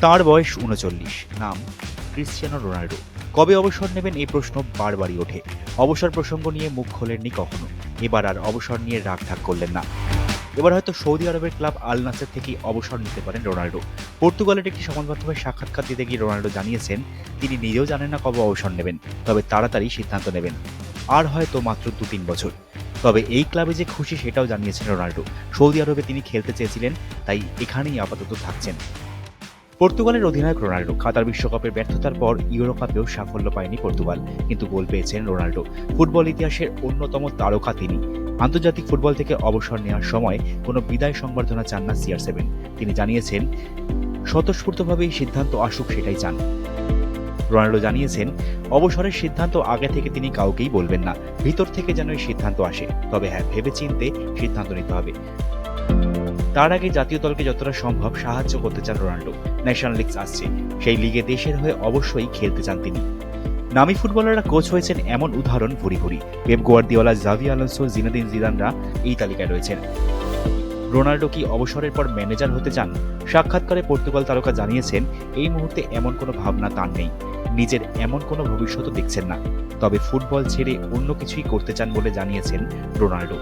তাঁর বয়স উনচল্লিশ। নাম ক্রিশ্চিয়ানো রোনাল্ডো। কবে অবসর নেবেন এই প্রশ্ন বারবারই ওঠে। অবসর প্রসঙ্গ নিয়ে মুখ খোলেননি কখনো। এবার আর অবসর নিয়ে রাগ ঢাক করলেন না। এবার হয়তো সৌদি আরবের ক্লাব আল নাসের থেকে অবসর নিতে পারেন রোনাল্ডো। পর্তুগালের একটি সংবাদ মাধ্যমে সাক্ষাৎকার দিতে গিয়ে রোনাল্ডো জানিয়েছেন, তিনি নিজেও জানেন না কবে অবসর নেবেন, তবে তাড়াতাড়ি সিদ্ধান্ত নেবেন। আর হয়তো মাত্র দু তিন বছর। তবে এই ক্লাবে যে খুশি সেটাও জানিয়েছেন রোনাল্ডো। সৌদি আরবে তিনি খেলতে চেয়েছিলেন, তাই এখানেই আপাতত থাকছেন। পর্তুগালের অধিনায়ক রোনাল্ডো কাতার বিশ্বকাপের ব্যর্থতার পর ইউরো কাপেও সাফল্য পায়নি পর্তুগাল, কিন্তু গোল পেয়েছেন রোনাল্ডো ফুটবল ইতিহাসের অন্যতম তারকা তিনি। আন্তর্জাতিক ফুটবল থেকে অবসর নেওয়ার সময় কোনো বিদায় সংবর্ধনা চান না সিআর সেভেন। তিনি জানিয়েছেন, স্বতঃস্ফূর্তভাবে এই সিদ্ধান্ত আসুক সেটাই চান। রোনাল্ডো জানিয়েছেন, অবসরের সিদ্ধান্ত আগে থেকে তিনি কাউকেই বলবেন না। ভিতর থেকে যেন এই সিদ্ধান্ত আসে। তবে হ্যাঁ ভেবেচিন্তে সিদ্ধান্ত নিতে হবে। তার আগে জাতীয় দলকে যতটা সম্ভব সাহায্য করতে চান রোনাল্ডো। ন্যাশনাল লিগস আসছে। সেই লিগে দেশের হয়ে অবশ্যই খেলতে চান তিনি। নামি ফুটবলাররা কোচ হয়েছেন এমন উদাহরণ ভুরি ভুরি। পেপ গোয়ার্দিওলা, জাভি আলোনসো, জিনাদিন জিদানরা এই তালিকায় রয়েছেন। রোনাল্ডো কি অবসরের পর ম্যানেজার হতে চান? সাক্ষাৎকারে পর্তুগাল তারকা জানিয়েছেন, এই মুহূর্তে এমন কোনো ভাবনা তার নেই। নিজের এমন কোনো ভবিষ্যৎও দেখছেন না। তবে ফুটবল ছেড়ে অন্য কিছুই করতে চান বলে জানিয়েছেন রোনাল্ডো।